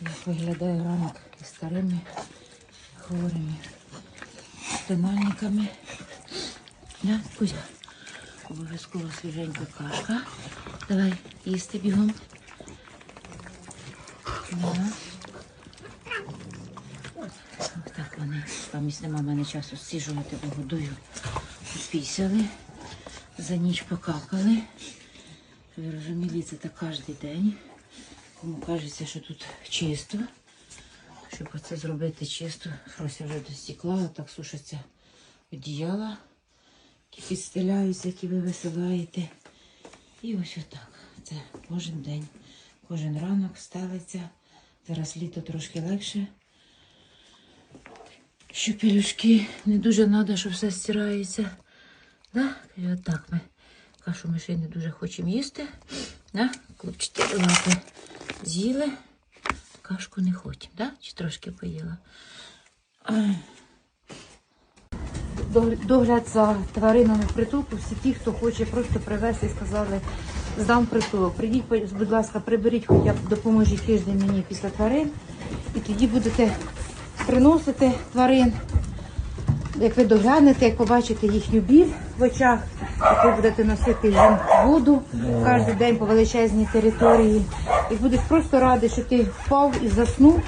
Як виглядає ранок із старими хворими тональниками. Да, Кузя? Обов'язково свіженька кашка. Давай їсти бігом. Да. Ось так вони. Там нема мене часу сіжувати, бо годую. Пісяли, за ніч покакали. Ви розуміли, це так кожен день. Кому кажеться, що тут чисто. Щоб оце зробити чисто, Фрося вже достікла, так сушаться одіяла, які підстеляються, які ви висилаєте. І ось отак. Це кожен день, кожен ранок ставиться. Зараз літо трошки легше. Що пелюшки не дуже треба, щоб все стирається. Да? І отак ми кашу ми ще не дуже хочемо їсти. Да? Чотири лапи з'їли, кашку не хочемо, да? чи трошки поїла. Догляд за тваринами притулку, всі ті, хто хоче просто привезти і сказали, здам притулок. Прийдіть, будь ласка, приберіть хоча б допоможіть тиждень мені після тварин. І тоді будете приносити тварин. Як ви доглянете, як побачите їхню біль в очах, як ви будете носити їм воду кожен день по величезній території, і будуть просто раді, що ти впав і заснув.